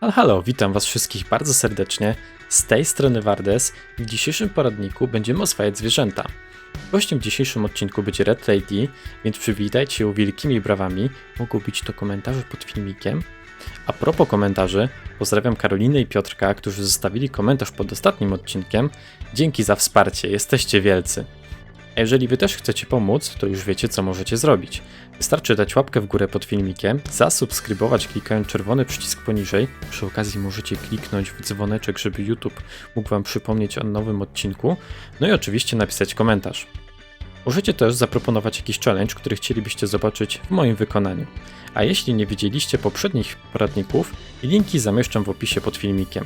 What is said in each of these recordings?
Halo, halo, witam was wszystkich bardzo serdecznie. Z tej strony Wardes i w dzisiejszym poradniku będziemy oswajać zwierzęta. Gościem w dzisiejszym odcinku będzie Red Lady, więc przywitajcie ją wielkimi brawami. Mogą być to komentarze pod filmikiem. A propos komentarzy, pozdrawiam Karolinę i Piotrka, którzy zostawili komentarz pod ostatnim odcinkiem. Dzięki za wsparcie, jesteście wielcy. A jeżeli wy też chcecie pomóc, to już wiecie co możecie zrobić. Wystarczy dać łapkę w górę pod filmikiem, zasubskrybować klikając czerwony przycisk poniżej. Przy okazji możecie kliknąć w dzwoneczek, żeby YouTube mógł wam przypomnieć o nowym odcinku. No i oczywiście napisać komentarz. Możecie też zaproponować jakiś challenge, który chcielibyście zobaczyć w moim wykonaniu. A jeśli nie widzieliście poprzednich poradników, linki zamieszczam w opisie pod filmikiem.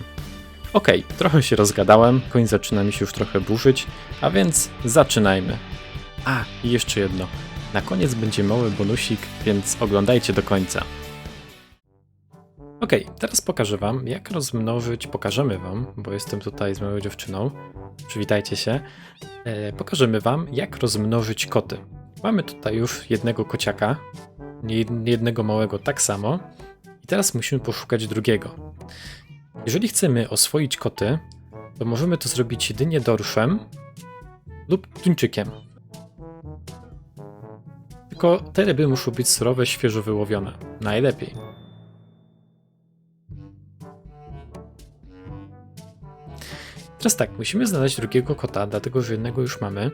Okej, trochę się rozgadałem, koń zaczyna mi się już trochę burzyć, a więc zaczynajmy. A, i jeszcze jedno. Na koniec będzie mały bonusik, więc oglądajcie do końca. Okej, teraz pokażę wam, jak rozmnożyć, pokażemy wam, bo jestem tutaj z moją dziewczyną, przywitajcie się, e, pokażemy wam, jak rozmnożyć koty. Mamy tutaj już jednego kociaka, jednego małego tak samo i teraz musimy poszukać drugiego. Jeżeli chcemy oswoić koty, to możemy to zrobić jedynie dorszem lub tuńczykiem. Tylko te ryby muszą być surowe, świeżo wyłowione. Najlepiej. Teraz tak, musimy znaleźć drugiego kota, dlatego że jednego już mamy.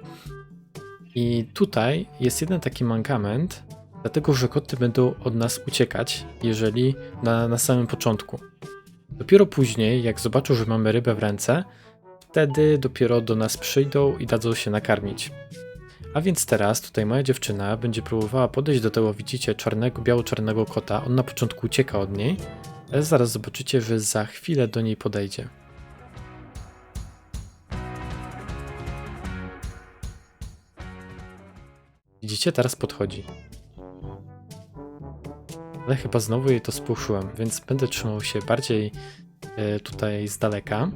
I tutaj jest jeden taki mankament, dlatego że koty będą od nas uciekać, jeżeli na, na samym początku. Dopiero później, jak zobaczą, że mamy rybę w ręce, wtedy dopiero do nas przyjdą i dadzą się nakarmić. A więc teraz tutaj moja dziewczyna będzie próbowała podejść do tego, widzicie, czarnego, biało-czarnego kota. On na początku ucieka od niej, ale zaraz zobaczycie, że za chwilę do niej podejdzie. Widzicie, teraz podchodzi. Ale chyba znowu jej to spłoszyłem, więc będę trzymał się bardziej e, tutaj z daleka.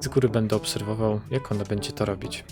Z góry będę obserwował, jak ona będzie to robić.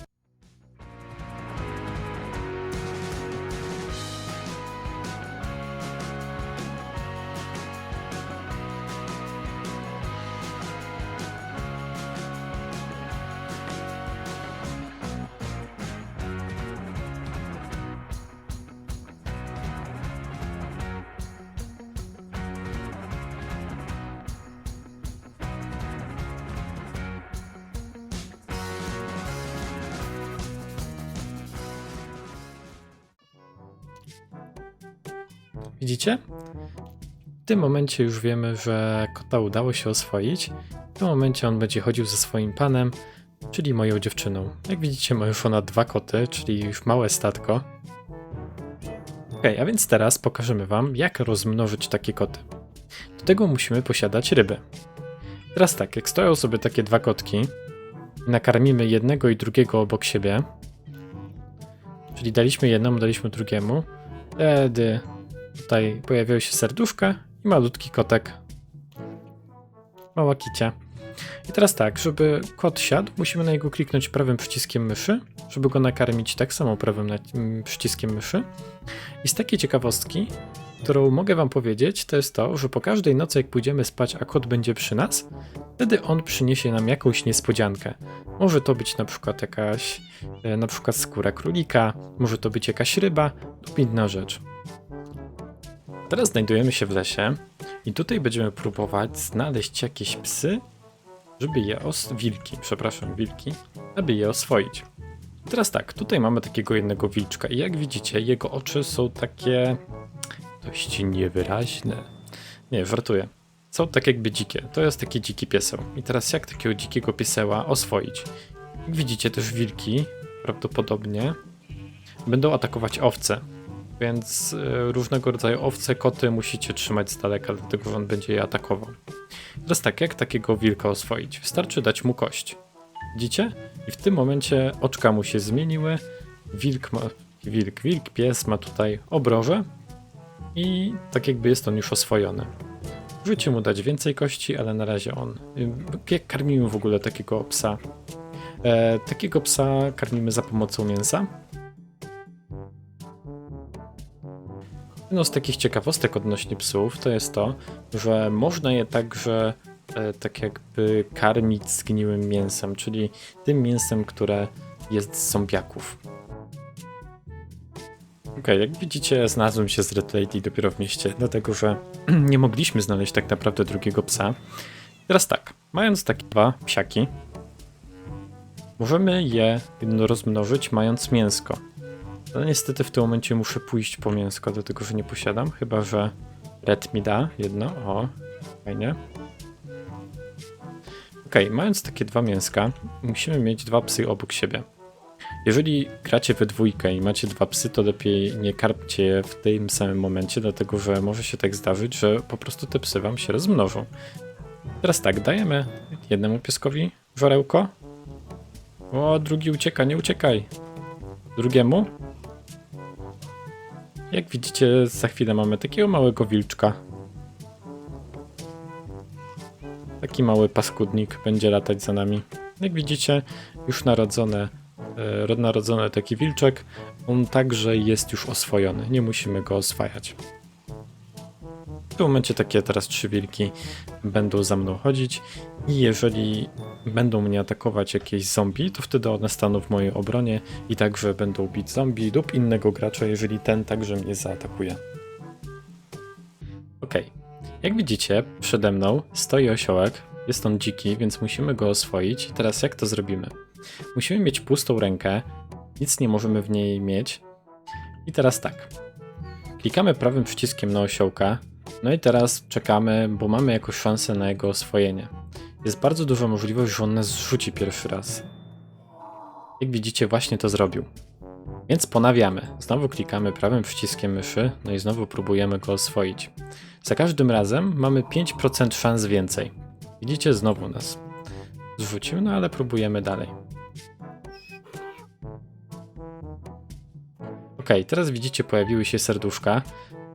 Widzicie? W tym momencie już wiemy, że kota udało się oswoić. W tym momencie on będzie chodził ze swoim panem, czyli moją dziewczyną. Jak widzicie, ma już ona dwa koty, czyli już małe statko. Ok, a więc teraz pokażemy wam, jak rozmnożyć takie koty. Do tego musimy posiadać ryby. Teraz tak, jak stoją sobie takie dwa kotki, nakarmimy jednego i drugiego obok siebie, czyli daliśmy jednemu, daliśmy drugiemu, wtedy Tutaj pojawiają się serduszka i malutki kotek. Mała kicia. I teraz tak, żeby kot siadł, musimy na niego kliknąć prawym przyciskiem myszy, żeby go nakarmić tak samo prawym przyciskiem myszy. I z takiej ciekawostki, którą mogę wam powiedzieć, to jest to, że po każdej nocy jak pójdziemy spać, a kot będzie przy nas, wtedy on przyniesie nam jakąś niespodziankę. Może to być na przykład jakaś, e, na przykład skóra królika, może to być jakaś ryba lub inna rzecz. Teraz znajdujemy się w lesie i tutaj będziemy próbować znaleźć jakieś psy, żeby je os... wilki, przepraszam, wilki, aby je oswoić. Teraz tak, tutaj mamy takiego jednego wilczka i jak widzicie, jego oczy są takie dość niewyraźne. Nie, żartuję. Są tak jakby dzikie. To jest taki dziki pieseł. I teraz jak takiego dzikiego pieseła oswoić? Jak widzicie, też wilki prawdopodobnie będą atakować owce. Więc y, różnego rodzaju owce, koty musicie trzymać z daleka, dlatego on będzie je atakował. Teraz tak, jak takiego wilka oswoić? Wystarczy dać mu kość. Widzicie? I w tym momencie oczka mu się zmieniły. Wilk ma. Wilk, wilk, pies ma tutaj obroże. I tak jakby jest on już oswojony. Możecie mu dać więcej kości, ale na razie on. y, Jak karmimy w ogóle takiego psa? E, takiego psa karmimy za pomocą mięsa. Jedną z takich ciekawostek odnośnie psów to jest to, że można je także e, tak jakby karmić zgniłym mięsem, czyli tym mięsem, które jest z zombiaków. Okej, jak widzicie, znalazłem się z Red Lady dopiero w mieście, dlatego że nie mogliśmy znaleźć tak naprawdę drugiego psa. Teraz tak, mając takie dwa psiaki, możemy je rozmnożyć mając mięsko. Ale niestety w tym momencie muszę pójść po mięsko, dlatego że nie posiadam, chyba że Red mi da jedno. O, fajnie. Okej, mając takie dwa mięska, musimy mieć dwa psy obok siebie. Jeżeli gracie we dwójkę i macie dwa psy, to lepiej nie karpcie je w tym samym momencie, dlatego że może się tak zdarzyć, że po prostu te psy wam się rozmnożą. Teraz tak, dajemy jednemu pieskowi żarełko. O, drugi ucieka, nie uciekaj. Drugiemu. Jak widzicie, za chwilę mamy takiego małego wilczka. Taki mały paskudnik będzie latać za nami. Jak widzicie, już narodzone, e, narodzony taki wilczek, on także jest już oswojony. Nie musimy go oswajać. W tym momencie takie teraz trzy wilki będą za mną chodzić i jeżeli będą mnie atakować jakieś zombie, to wtedy one staną w mojej obronie i także będą bić zombie lub innego gracza, jeżeli ten także mnie zaatakuje. Ok, jak widzicie, przede mną stoi osiołek, jest on dziki, więc musimy go oswoić. I teraz jak to zrobimy? Musimy mieć pustą rękę, nic nie możemy w niej mieć. I teraz tak, klikamy prawym przyciskiem na osiołka, no i teraz czekamy, bo mamy jakąś szansę na jego oswojenie. Jest bardzo duża możliwość, że on nas zrzuci pierwszy raz. Jak widzicie, właśnie to zrobił. Więc ponawiamy. Znowu klikamy prawym przyciskiem myszy, no i znowu próbujemy go oswoić. Za każdym razem mamy 5% szans więcej. Widzicie, znowu nas zrzucił, no ale próbujemy dalej. Ok, teraz widzicie, pojawiły się serduszka,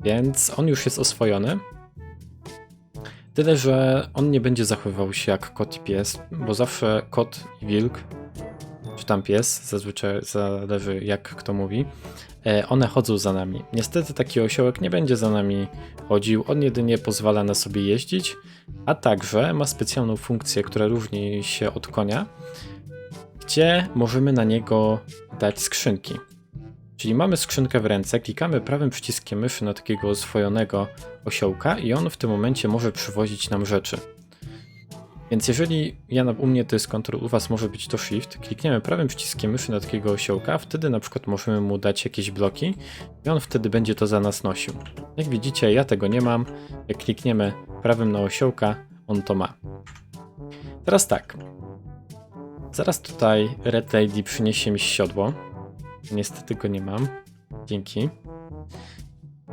więc on już jest oswojony. Tyle, że on nie będzie zachowywał się jak kot i pies, bo zawsze kot i wilk, czy tam pies, zazwyczaj zależy jak kto mówi, e, one chodzą za nami. Niestety taki osiołek nie będzie za nami chodził, on jedynie pozwala na sobie jeździć, a także ma specjalną funkcję, która różni się od konia, gdzie możemy na niego dać skrzynki. Czyli mamy skrzynkę w ręce, klikamy prawym przyciskiem myszy na takiego oswojonego osiołka i on w tym momencie może przywozić nam rzeczy. Więc jeżeli ja u mnie to jest Ctrl, u was może być to Shift, klikniemy prawym przyciskiem myszy na takiego osiołka, wtedy na przykład możemy mu dać jakieś bloki i on wtedy będzie to za nas nosił. Jak widzicie, ja tego nie mam. Jak klikniemy prawym na osiołka, on to ma. Teraz tak. Zaraz tutaj Red Lady przyniesie mi siodło. Niestety go nie mam. Dzięki.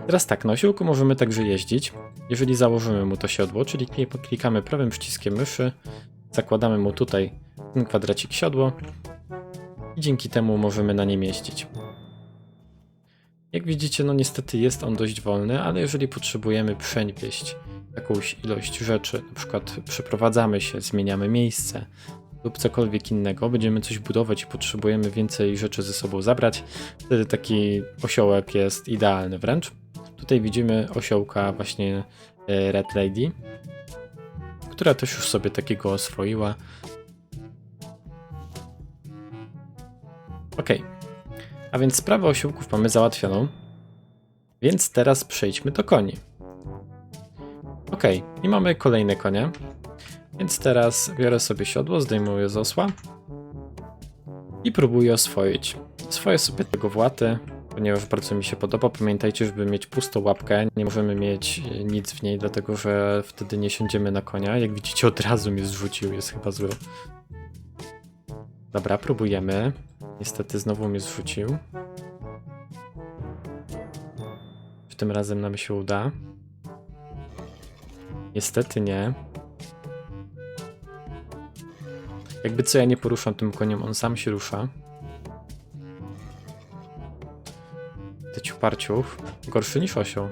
Teraz tak, na osiołku możemy także jeździć. Jeżeli założymy mu to siodło, czyli klikamy prawym przyciskiem myszy, zakładamy mu tutaj ten kwadracik siodło i dzięki temu możemy na nim jeździć. Jak widzicie, no niestety jest on dość wolny, ale jeżeli potrzebujemy przenieść jakąś ilość rzeczy, na przykład przeprowadzamy się, zmieniamy miejsce, lub cokolwiek innego, będziemy coś budować i potrzebujemy więcej rzeczy ze sobą zabrać, wtedy taki osiołek jest idealny wręcz. Tutaj widzimy osiołka właśnie e, Red Lady, która też już sobie takiego oswoiła. Ok, a więc sprawę osiołków mamy załatwioną, więc teraz przejdźmy do koni. Ok, i mamy kolejne konie. Więc teraz biorę sobie siodło, zdejmuję z osła i próbuję oswoić. Swoję sobie tego właty, ponieważ bardzo mi się podoba. Pamiętajcie, żeby mieć pustą łapkę, nie możemy mieć nic w niej, dlatego że wtedy nie siądziemy na konia. Jak widzicie, od razu mnie zrzucił, jest chyba zły. Dobra, próbujemy. Niestety znowu mnie zrzucił. Czy tym razem nam się uda? Niestety nie. Jakby co ja nie poruszam tym koniem, on sam się rusza. Te ciuparciów. Gorszy niż osioł.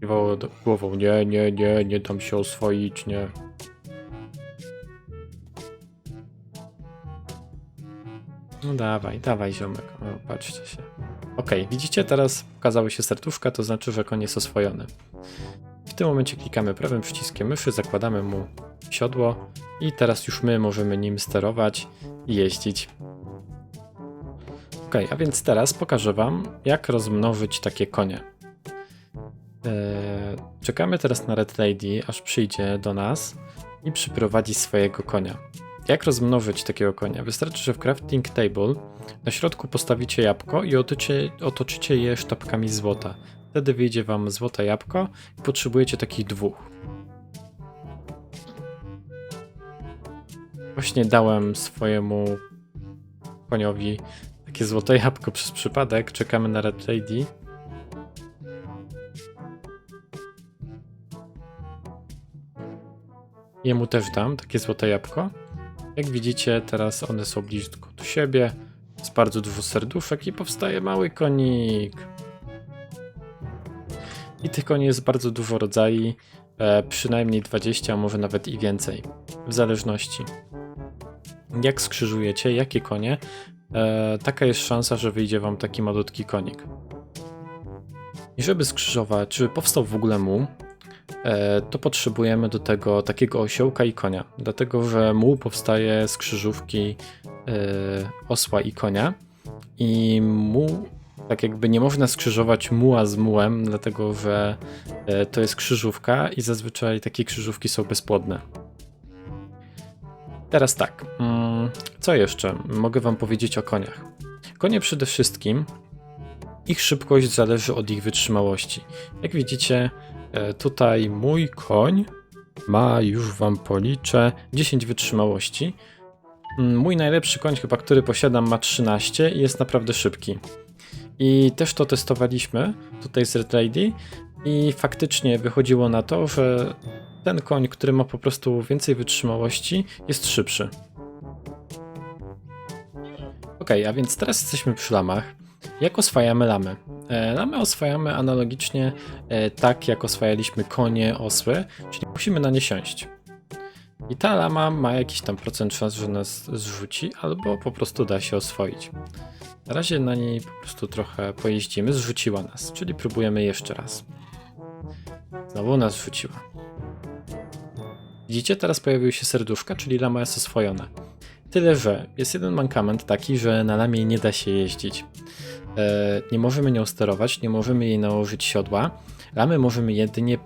Kiwało głową. Nie, nie, nie, nie dam się oswoić, nie. No dawaj, dawaj ziomek. O, patrzcie się. Okej, widzicie teraz pokazały się serduszka, to znaczy, że koń jest oswojony. Tym momencie klikamy prawym przyciskiem myszy, zakładamy mu siodło i teraz już my możemy nim sterować i jeździć. Ok, a więc teraz pokażę Wam, jak rozmnożyć takie konie. Eee, czekamy teraz na Red Lady, aż przyjdzie do nas i przyprowadzi swojego konia. Jak rozmnożyć takiego konia? Wystarczy, że w crafting table na środku postawicie jabłko i otoczycie je sztabkami złota. Wtedy wyjdzie Wam złote jabłko i potrzebujecie takich dwóch. Właśnie dałem swojemu koniowi takie złote jabłko przez przypadek. Czekamy na Red Lady. Jemu też dam takie złote jabłko. Jak widzicie, teraz one są blisko do siebie. Jest bardzo dużo serduszek i powstaje mały konik. I tych koni jest bardzo dużo rodzajów, e, przynajmniej 20, a może nawet i więcej, w zależności. Jak skrzyżujecie, jakie konie, e, taka jest szansa, że wyjdzie wam taki malutki konik. I żeby skrzyżować, żeby powstał w ogóle muł, e, to potrzebujemy do tego takiego osiołka i konia. Dlatego, że muł powstaje z krzyżówki osła i konia. I muł, tak jakby nie można skrzyżować muła z mułem, dlatego że e, to jest krzyżówka i zazwyczaj takie krzyżówki są bezpłodne. Teraz tak, mm, co jeszcze mogę Wam powiedzieć o koniach? Konie przede wszystkim, ich szybkość zależy od ich wytrzymałości. Jak widzicie, e, tutaj mój koń ma, już Wam policzę, 10 wytrzymałości. Mm, Mój najlepszy koń, chyba który posiadam, ma 13 i jest naprawdę szybki. I też to testowaliśmy tutaj z Red Lady i faktycznie wychodziło na to, że ten koń, który ma po prostu więcej wytrzymałości, jest szybszy. Ok, a więc teraz jesteśmy przy lamach. Jak oswajamy lamy? E, lamy oswajamy analogicznie e, tak, jak oswajaliśmy konie, osły, czyli musimy na nie siąść. I ta lama ma jakiś tam procent szans, że nas zrzuci, albo po prostu da się oswoić. Na razie na niej po prostu trochę pojeździmy, zrzuciła nas, czyli próbujemy jeszcze raz. Znowu nas zrzuciła. Widzicie, teraz pojawiły się serduszka, czyli lama jest oswojona. Tyle, że jest jeden mankament taki, że na lamie nie da się jeździć. E, nie możemy nią sterować, nie możemy jej nałożyć siodła. Lamy możemy jedynie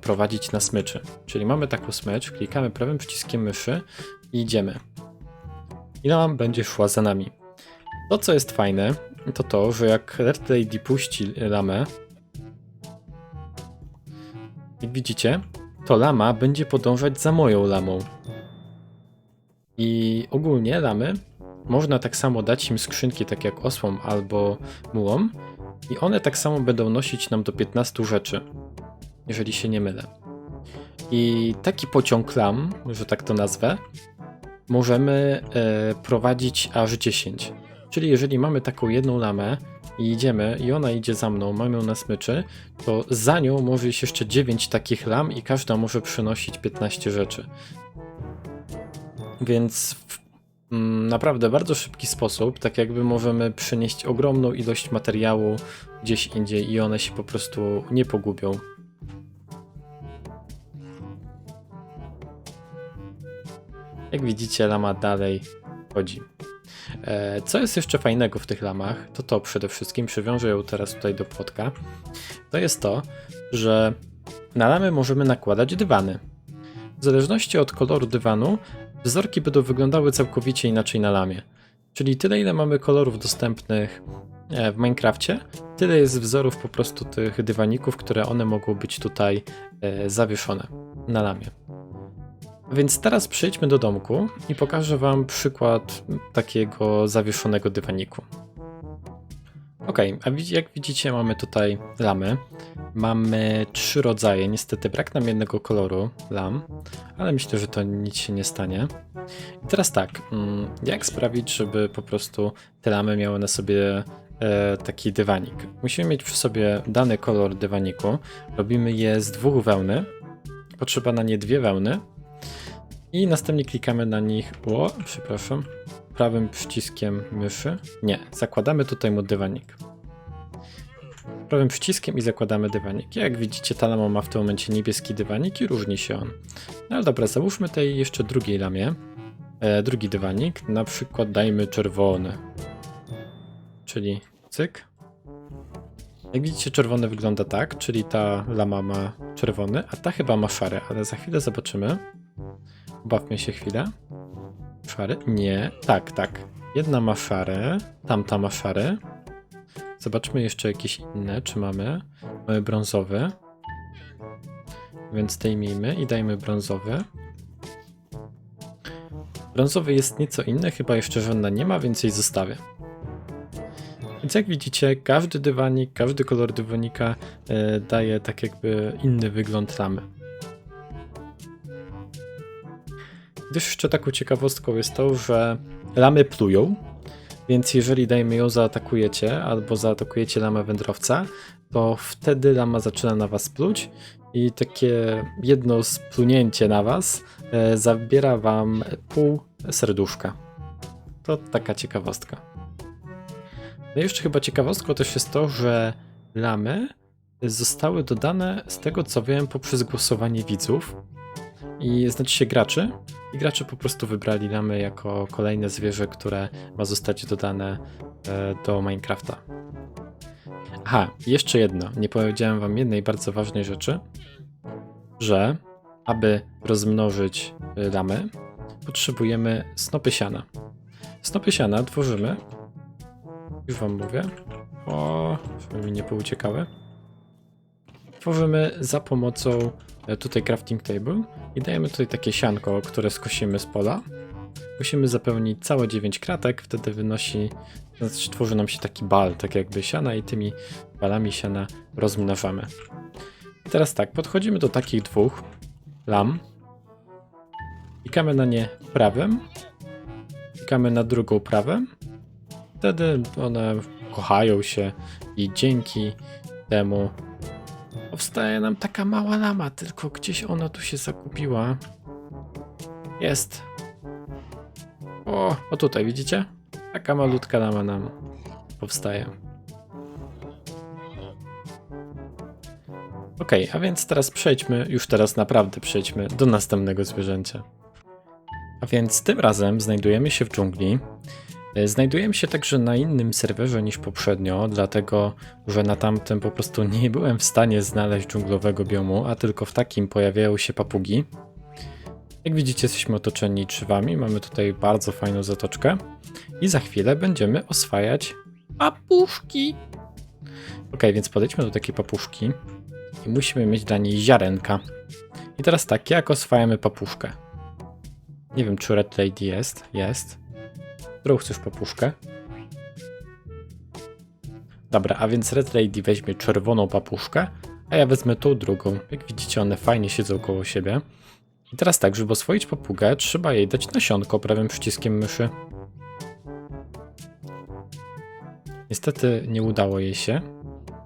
prowadzić na smyczy. Czyli mamy taką smycz, klikamy prawym przyciskiem myszy i idziemy. I lama będzie szła za nami. To, co jest fajne, to to, że jak Red Lady puści lamę, jak widzicie, to lama będzie podążać za moją lamą. I ogólnie lamy można tak samo dać im skrzynki, tak jak osłom albo mułom, i one tak samo będą nosić nam do 15 rzeczy, jeżeli się nie mylę. I taki pociąg lam, że tak to nazwę, możemy e, prowadzić aż 10. Czyli jeżeli mamy taką jedną lamę i idziemy i ona idzie za mną, mamy ją na smyczy, to za nią może iść jeszcze 9 takich lam i każda może przynosić 15 rzeczy. Więc w mm, naprawdę bardzo szybki sposób, tak jakby możemy przenieść ogromną ilość materiału gdzieś indziej i one się po prostu nie pogubią. Jak widzicie, lama dalej chodzi. E, Co jest jeszcze fajnego w tych lamach, to to przede wszystkim, przywiążę ją teraz tutaj do płotka, to jest to, że na lamy możemy nakładać dywany. W zależności od koloru dywanu, wzorki będą wyglądały całkowicie inaczej na lamie. Czyli tyle, ile mamy kolorów dostępnych e, w Minecrafcie, tyle jest wzorów po prostu tych dywaników, które one mogą być tutaj e, zawieszone na lamie. Więc teraz przejdźmy do domku i pokażę Wam przykład takiego zawieszonego dywaniku. Ok, a jak widzicie, mamy tutaj lamy. Mamy trzy rodzaje. Niestety brak nam jednego koloru lam, ale myślę, że to nic się nie stanie. I teraz tak, mm, jak sprawić, żeby po prostu te lamy miały na sobie e, taki dywanik? Musimy mieć przy sobie dany kolor dywaniku. Robimy je z dwóch wełny. Potrzeba na nie dwie wełny. I następnie klikamy na nich. O, przepraszam. prawym przyciskiem myszy. Nie, zakładamy tutaj mu dywanik. Prawym przyciskiem i zakładamy dywanik. Jak widzicie, ta lama ma w tym momencie niebieski dywanik i różni się on. No ale dobra, załóżmy tej jeszcze drugiej lamie. E, drugi dywanik, na przykład dajmy czerwony. Czyli cyk. Jak widzicie, czerwony wygląda tak, czyli ta lama ma czerwony, a ta chyba ma szary, ale za chwilę zobaczymy. Bawmy się chwilę. Szary? Nie. Tak, tak. Jedna ma szary, tamta ma szary. Zobaczmy jeszcze jakieś inne, czy mamy. Mamy brązowy. Więc zdejmijmy i dajmy brązowy. Brązowy jest nieco inny, chyba jeszcze żadna nie ma, więc jej zostawię. Więc jak widzicie, każdy dywanik, każdy kolor dywanika e, daje tak jakby inny wygląd ramy. Gdyż jeszcze taką ciekawostką jest to, że lamy plują, więc jeżeli dajmy ją zaatakujecie albo zaatakujecie lamę wędrowca, to wtedy lama zaczyna na was pluć i takie jedno splunięcie na was e, zabiera wam pół serduszka. To taka ciekawostka. No i jeszcze chyba ciekawostką też jest to, że lamy zostały dodane z tego co wiem poprzez głosowanie widzów i znaczy się graczy. I gracze po prostu wybrali lamy jako kolejne zwierzę, które ma zostać dodane e, do Minecrafta. Aha, jeszcze jedno. Nie powiedziałem wam jednej bardzo ważnej rzeczy, że aby rozmnożyć lamy, potrzebujemy snopy siana. Snopy siana tworzymy. Już wam mówię. O, żeby mi nie pouciekały. Tworzymy za pomocą e, tutaj crafting table i dajemy tutaj takie sianko, które skosimy z pola. Musimy zapełnić całe 9 kratek, wtedy wynosi, znaczy tworzy nam się taki bal, tak jakby siana i tymi balami siana rozmnażamy. I teraz tak, podchodzimy do takich dwóch lam. Klikamy na nie prawym. Klikamy na drugą prawym. Wtedy one kochają się i dzięki temu powstaje nam taka mała lama, tylko gdzieś ona tu się zakupiła. Jest. O, o tutaj widzicie? Taka malutka lama nam powstaje. Ok, a więc teraz przejdźmy, już teraz naprawdę przejdźmy do następnego zwierzęcia. A więc tym razem znajdujemy się w dżungli. E, Znajdujemy się także na innym serwerze niż poprzednio, dlatego że na tamtym po prostu nie byłem w stanie znaleźć dżunglowego biomu, a tylko w takim pojawiają się papugi. Jak widzicie, jesteśmy otoczeni drzewami, mamy tutaj bardzo fajną zatoczkę i za chwilę będziemy oswajać papuszki. Ok, więc podejdźmy do takiej papuszki i musimy mieć dla niej ziarenka. I teraz tak, jak oswajamy papuszkę? Nie wiem, czy Red Lady jest. Jest. Którą chcesz papuszkę? Dobra, a więc Red Lady weźmie czerwoną papuszkę, a ja wezmę tą drugą. Jak widzicie, one fajnie siedzą koło siebie. I teraz tak, żeby oswoić papugę, trzeba jej dać nasionko prawym przyciskiem myszy. Niestety nie udało jej się.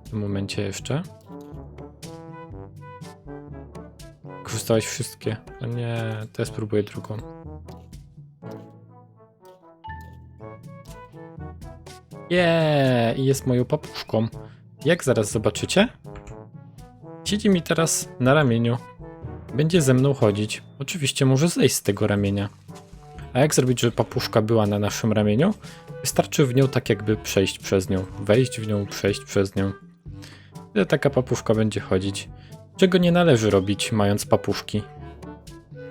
W tym momencie jeszcze. Korzystałeś wszystkie. No nie, to ja spróbuję drugą. Jeee, i jest moją papuszką. Jak zaraz zobaczycie? Siedzi mi teraz na ramieniu. Będzie ze mną chodzić. Oczywiście może zejść z tego ramienia. A jak zrobić, żeby papuszka była na naszym ramieniu? Wystarczy w nią tak jakby przejść przez nią. Wejść w nią, przejść przez nią. Ile taka papuszka będzie chodzić? Czego nie należy robić, mając papuszki?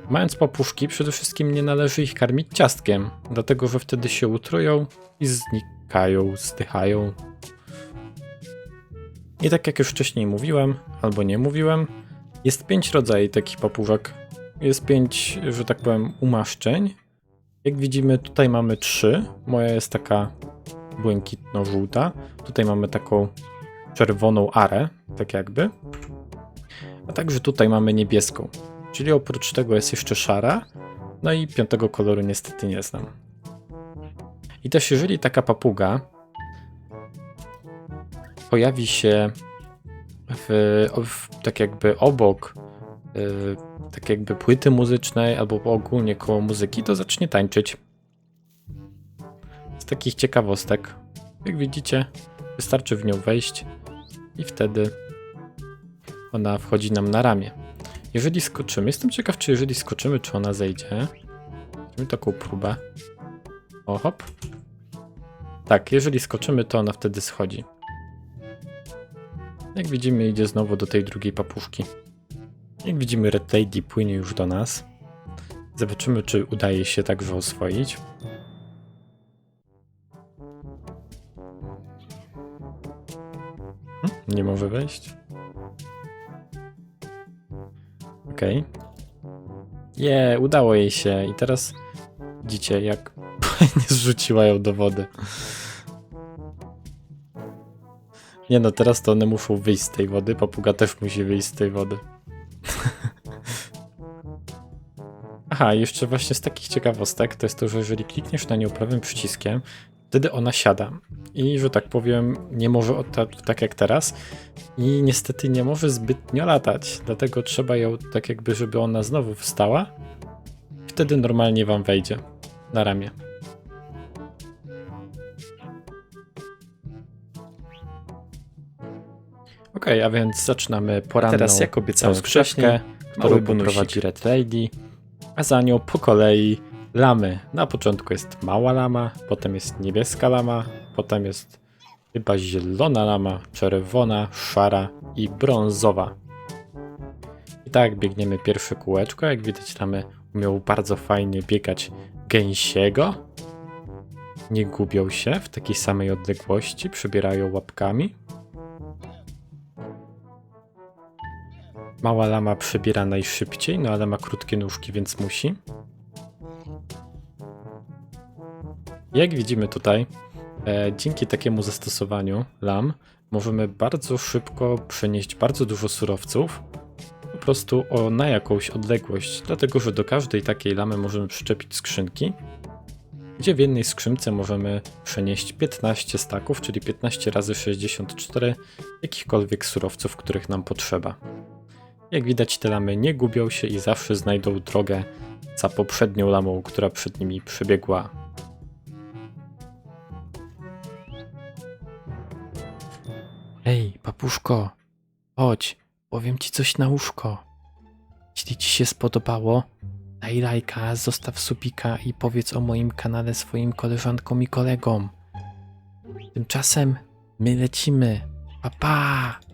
Mając papuszki, przede wszystkim nie należy ich karmić ciastkiem, dlatego że wtedy się utrują i znikają, zdychają. I tak jak już wcześniej mówiłem, albo nie mówiłem, jest pięć rodzajów takich papużek. Jest pięć, że tak powiem, umaszczeń. Jak widzimy, tutaj mamy trzy. Moja jest taka błękitno-żółta. Tutaj mamy taką czerwoną arę, tak jakby. A także tutaj mamy niebieską. Czyli oprócz tego jest jeszcze szara. No i piątego koloru niestety nie znam. I też jeżeli taka papuga pojawi się w, w, tak jakby obok y, tak jakby płyty muzycznej albo ogólnie koło muzyki, to zacznie tańczyć. takich ciekawostek. Jak widzicie, wystarczy w nią wejść i wtedy ona wchodzi nam na ramię. Jeżeli skoczymy, jestem ciekaw, czy jeżeli skoczymy, czy ona zejdzie. Zrobimy taką próbę. O, hop. Tak, jeżeli skoczymy, to ona wtedy schodzi. Jak widzimy, idzie znowu do tej drugiej papuszki. Jak widzimy, Red Lady płynie już do nas. Zobaczymy, czy udaje się także oswoić. Hm, Nie może wejść. Okej. Je, udało jej się. I teraz widzicie, jak nie zrzuciła ją do wody. Nie no, teraz to one muszą wyjść z tej wody. Papuga też musi wyjść z tej wody. Aha, jeszcze właśnie z takich ciekawostek to jest to, że jeżeli klikniesz na nią prawym przyciskiem, wtedy ona siada. I że tak powiem, nie może tak jak teraz. I niestety nie może zbytnio latać. Dlatego trzeba ją tak jakby, żeby ona znowu wstała. Wtedy normalnie wam wejdzie na ramię. Okej, a więc zaczynamy poranną Teraz, jak obiecałem wcześniej, którą poprowadzi Red Lady, a za nią po kolei lamy. Na początku jest mała lama, potem jest niebieska lama, potem jest chyba zielona lama, czerwona, szara i brązowa. I tak biegniemy pierwsze kółeczko. Jak widać, lamy umią bardzo fajnie biegać gęsiego. Nie gubią się w takiej samej odległości, przybierają łapkami. Mała lama przebiera najszybciej, no ale ma krótkie nóżki, więc musi. Jak widzimy tutaj, e, dzięki takiemu zastosowaniu lam możemy bardzo szybko przenieść bardzo dużo surowców po prostu o, na jakąś odległość, dlatego że do każdej takiej lamy możemy przyczepić skrzynki, gdzie w jednej skrzynce możemy przenieść 15 staków, czyli 15 razy 64 jakichkolwiek surowców, których nam potrzeba. Jak widać, te lamy nie gubią się i zawsze znajdą drogę za poprzednią lamą, która przed nimi przebiegła. Ej, papuszko, chodź, powiem ci coś na uszko. Jeśli ci się spodobało, daj lajka, zostaw subika i powiedz o moim kanale swoim koleżankom i kolegom. Tymczasem my lecimy. Pa pa!